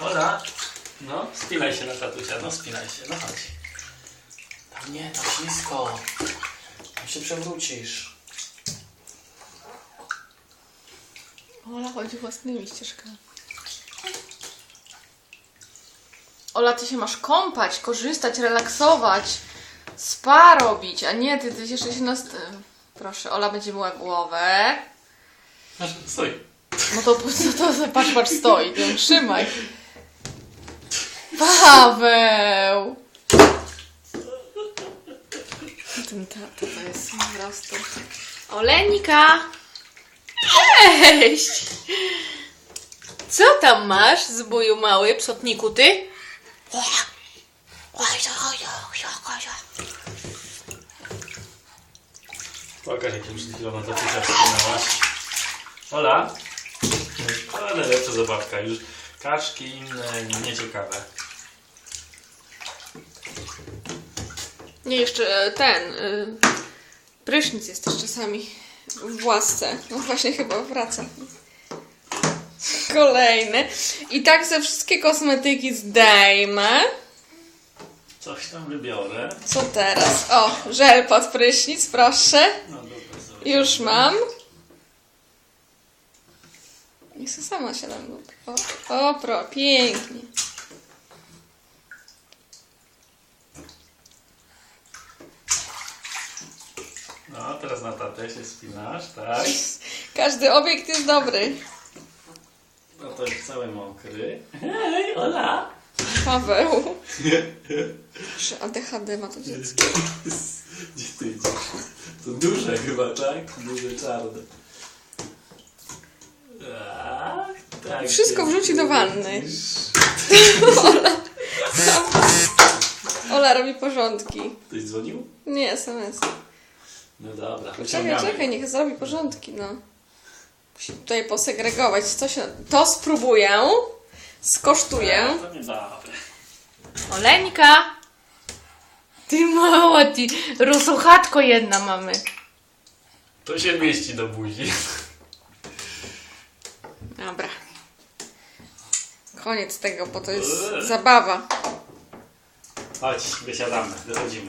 Ola, no, spinaj się na tatusia, no spinaj się, no chodź. Tam nie, to ślisko. Tam się przewrócisz. Ola chodzi własnymi ścieżkami. Ola, ty się masz kąpać, korzystać, relaksować, spa robić, a nie, ty, ty jeszcze się nas... Proszę, Ola będzie myła głowę. Masz, stój. No to, to, to, to patrz, patrz, stoi, ty ją trzymaj. Paweł! Ten tata to jest po prostu... Olenika! Cześć! Co tam masz, zbóju mały, psotniku ty? Pokaż, jak się przed chwilą na tatusia wspinałaś. Ola. Ale lepsza zabawka, już kaczki inne, nieciekawe. Nie, jeszcze e, ten... y, Prysznic jest też czasami w łasce. No właśnie chyba wraca. Kolejny. I tak ze wszystkie kosmetyki zdejmę. Coś tam wybiorę. Co teraz? O, żel pod prysznic, proszę. No dobra, sobie. Już mam. I se sama siadam. O, o pro, pięknie. No, teraz na tatę się spinasz, tak? Każdy obiekt jest dobry. No to jest cały mokry. Hej, Ola! Paweł. Że ADHD ma to dziecko. Gdzie ty idziesz? To duże chyba, tak? Duże czarne. Ach, tak. Wszystko jest. wrzuci do wanny. Ola robi porządki. Ktoś dzwonił? Nie, SMS. No dobra. Czekaj, czekaj, niech zrobi porządki, no. Musi tutaj posegregować. Co się... To spróbuję. Skosztuję. To niedobre. Oleńka! Ty mała, ty rosuchatko jedna mamy. To się mieści do buzi. Dobra. Koniec tego, bo to jest zabawa. Chodź, wysiadamy, wychodzimy.